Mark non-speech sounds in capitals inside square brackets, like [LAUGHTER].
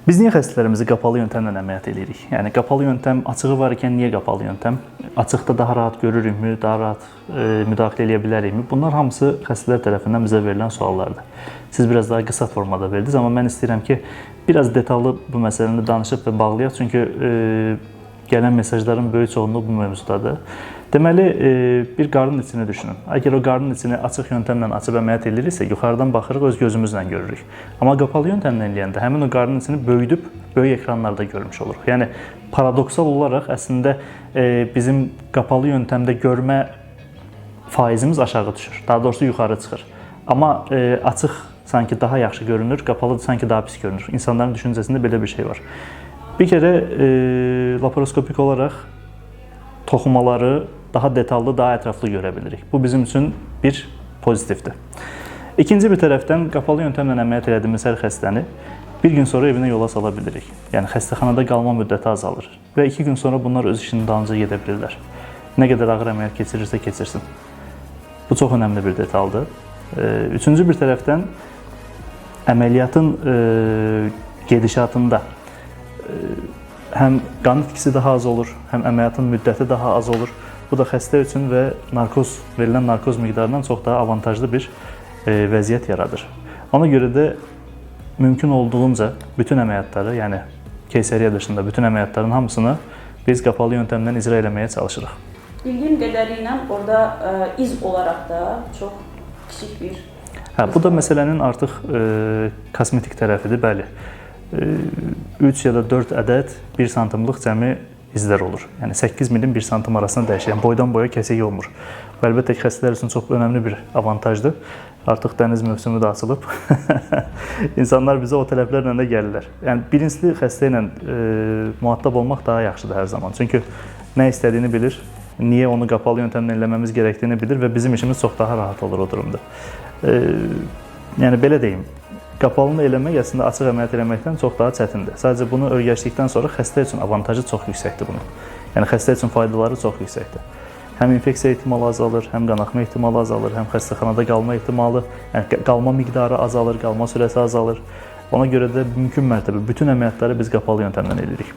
Biz niyə xəstələrimizi qapalı yöntəmlə əməliyyat edirik? Yəni qapalı yöntəm açığı var ikən niyə qapalı yöntəm? Açıqda daha rahat görürükmü, daha rahat e, müdaxilə edə bilərikmi? Bunlar hamısı xəstələr tərəfindən bizə verilən suallardır. Siz biraz daha qısa formada verdiniz, amma mən istəyirəm ki, biraz detallı bu məsələni danışıb və bağlayaq, çünki e, gələn mesajların böyük çoxunluğu bu mövzudadır. Deməli, e, bir qarın içini düşünün. Əgər o qarın içini açıq yöntəmlə açıb əməliyyat ediriksə, yuxarıdan baxırıq, öz gözümüzlə görürük. Amma qapalı yöntəmlə eləyəndə həmin o qarın içini böyüdüb böyük ekranlarda görmüş oluruq. Yəni paradoksal olaraq əslində e, bizim qapalı yöntəmdə görmə faizimiz aşağı düşür. Daha doğrusu yuxarı çıxır. Amma e, açıq sanki daha yaxşı görünür, qapalı sanki daha pis görünür. İnsanların düşüncəsində belə bir şey var. Bir kərə e, laparoskopik olaraq toxumaları daha detallı, daha ətraflı görə bilirik. Bu bizim üçün bir pozitivdir. İkinci bir tərəfdən qapalı yöntəmlə əməliyyat etdiyimiz hər xəstəni bir gün sonra evinə yola sala bilirik. Yəni xəstəxanada müddəti azalır və 2 gün sonra bunlar öz işinin dalınca gedə bilirlər. Nə qədər ağır əməliyyat keçirirsə keçirsin. Bu çox önəmli bir detaldır. E, Üçüncü bir tərəfdən əməliyyatın e, gedişatında həm qan itkisi daha az olur, həm əməliyyatın müddəti daha az olur. Bu da xəstə üçün və narkoz verilən narkoz miqdarından çox daha avantajlı bir e, vəziyyət yaradır. Ona görə də mümkün olduğunca bütün əməliyyatları, yəni keyseriya dışında bütün əməliyyatların hamısını biz qapalı yöntəmlə icra etməyə çalışırıq. Bildiyim qədərilə orada ə, iz olaraq da çox kiçik bir Hə, bu da məsələnin artıq e, kosmetik tərəfidir, bəli. 3 ya da 4 ədəd 1 santimlik cəmi izlər olur. Yəni 8 milim 1 santim arasında dəyişir. Yəni boydan boya kəsik olmur. Bu əlbəttə ki, xəstələr üçün çox önəmli bir avantajdır. Artıq dəniz mövsümü də açılıb. [LAUGHS] İnsanlar bizə o tələblərlə də gəlirlər. Yəni birincisi xəstə ilə e, mühattab olmaq daha yaxşıdır hər zaman. Çünki nə istədiyini bilir, niyə onu qapalı yöntəmlə eləməmiz gərəkdiyini bilir və bizim işimiz çox daha rahat olur o durumda. E, yəni belə deyim, Qapalını eləmək əslində açıq əməliyyat eləməkdən çox daha çətindir. Sadəcə bunu öyrəşdikdən sonra xəstə üçün avantajı çox yüksəkdir bunun. Yəni xəstə üçün faydaları çox yüksəkdir. Həm infeksiya ehtimalı azalır, həm qanaxma ehtimalı azalır, həm xəstəxanada qalma ehtimalı, yəni qalma miqdarı azalır, qalma sürəsi azalır. Ona görə də mümkün mərtəbə bütün əməliyyatları biz qapalı yöntəmlə edirik.